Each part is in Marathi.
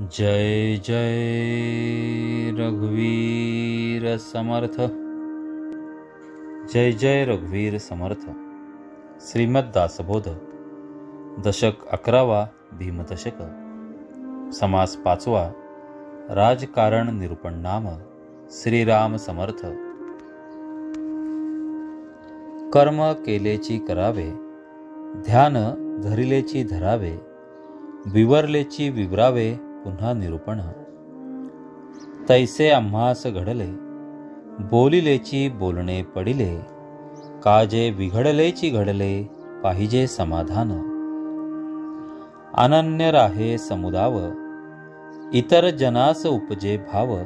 जय जय रघुवीर समर्थ। जय जय रघुवीर समर्थ। श्रीमद दासबोध। दशक अकरावा भीमदशक। समास पाचवा। राजकारण निरूपण नाम श्रीराम समर्थ। कर्म केलेची करावे। ध्यान धरिलेची धरावे। विवरलेची विवरावे। पुन्हा निरूपण. तैसे आम्हास घडले बोलिलेची बोलणे पडिले काजे विघडलेची घडले पाहिजे समाधान. अनन्य राहे समुदाव इतर जनास उपजे भाव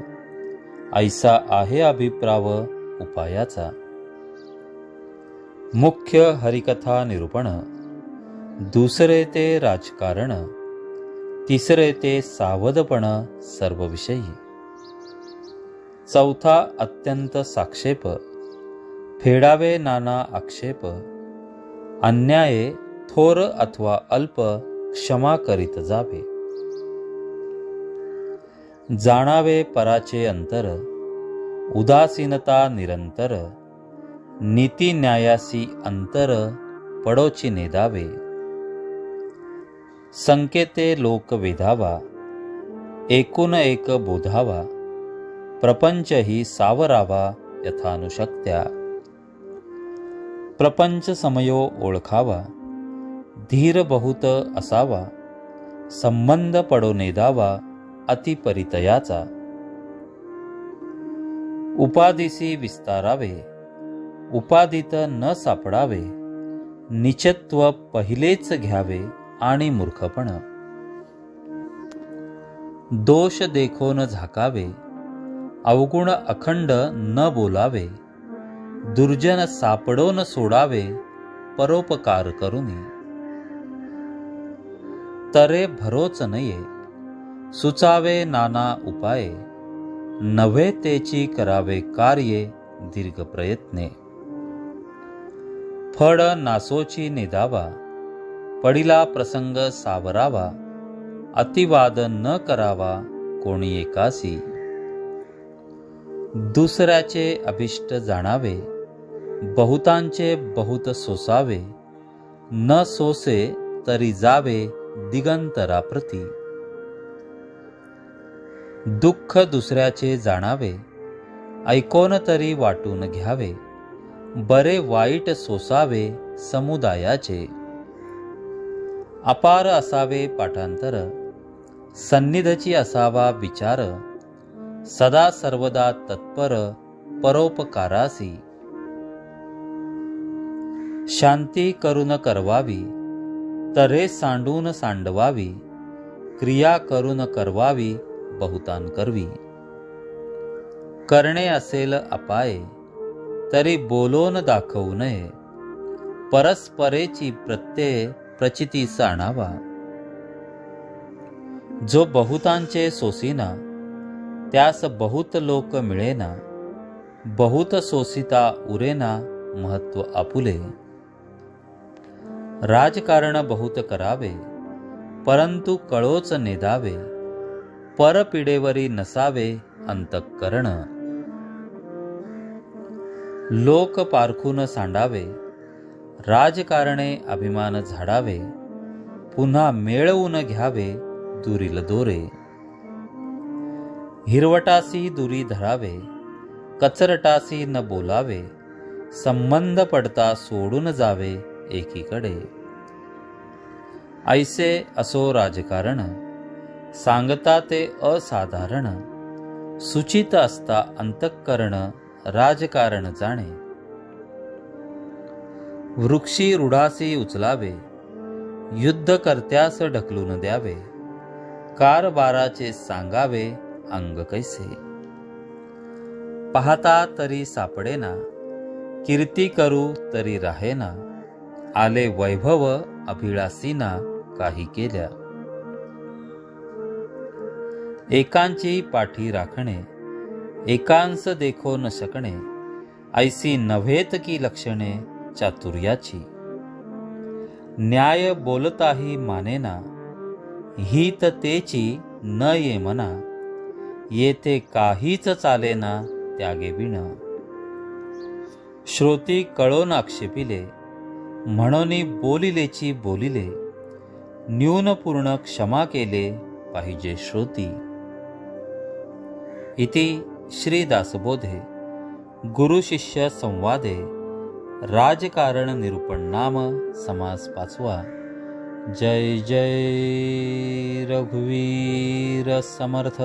ऐसा आहे अभिप्राव उपायाचा. मुख्य हरिकथा निरूपण दुसरे ते राजकारण. तिसरे ते सावधपण सर्व विषयी चौथा अत्यंत साक्षेप. फेडावे नाना आक्षेप. अन्याये थोर अथवा अल्प क्षमा करीत जावे. जाणावे पराचे अंतर. उदासीनता निरंतर. नीती न्यायासी अंतर पडोची नेदावे संकेते लोक वेधावा एकूण एक बोधावा प्रपंच ही सावरावा यथानुशक्त्या. प्रपंच समयो ओळखावा धीर बहुत असावा संबंध पडो नेदावा अतिपरितयाचा उपाधीसी विस्तारावे उपादित न सापडावे निचत्व पहिलेच घ्यावे. आणि मूर्खपण. दोष देखोन झाकावे अवगुण अखंड न बोलावे दुर्जन सापडोन सोडावे परोपकार करुनी. तरे भरोच नये सुचावे नाना उपाये नव्हे तेची करावे कार्ये दीर्घ प्रयत्ने. फळ नासोची निदावा पडिला प्रसंग सावरावा अतिवाद न करावा कोणी एकासी. दुसऱ्याचे अभिष्ट जाणावे बहुतांचे बहुत सोसावे न सोसे तरी जावे दिगंतराप्रती. दुःख दुसऱ्याचे जाणावे ऐकोन तरी वाटून घ्यावे बरे वाईट सोसावे समुदायाचे. अपार असावे पाठांतर सन्निधची असावा विचार सदा सर्वदा तत्पर परोपकारासी. शांती करून करवावी तरे सांडून सांडवावी क्रिया करून करवावी बहुतान करवी. करणे असेल अपाय तरी बोलून दाखवू नये परस्परेची प्रत्यय प्रचितीस आणावा जो बहुतांचे सोसीना त्यास बहुत लोक मिळेना बहुत सोसिता उरेना महत्त्व आपुले. राजकारण बहुत करावे परंतु कळोच नेदावे परपिडेवरी नसावे अंतःकरण. लोक पारखून सांडावे राजकारणे अभिमान झाडावे पुन्हा मेळवून घ्यावे दुरील दोरे. हिरवटासी दुरी धरावे कचरटासी न बोलावे संबंध पडता सोडून जावे एकीकडे. ऐसे असो राजकारण सांगता ते असाधारण सुचित असता अंतःकरण राजकारण जाणे. वृक्षी रुढासी उचलावे युद्ध करत्यास ढकलून द्यावे कारबाराचे सांगावे अंग कैसे? पाहता तरी सापडेना कीर्ती करू तरी राहेना आले वैभव अभिलासीना काही केल्या. एकांची पाठी राखणे एकांस देखो न शकणे ऐसी नव्हेत की लक्षणे चातुर्याची. न्याय बोलताही मानेना हित तेची न ये मना येथे काहीच चालेना त्यागे विण. श्रोती कळोन आक्षेपिले म्हणून बोलिलेची बोलिले न्यूनपूर्ण क्षमा केले पाहिजे श्रोती. इति श्रीदासबोधे गुरुशिष्य संवादे. राजकारण निरूपण नाम समास पाचवा. जय जय रघुवीर समर्थ.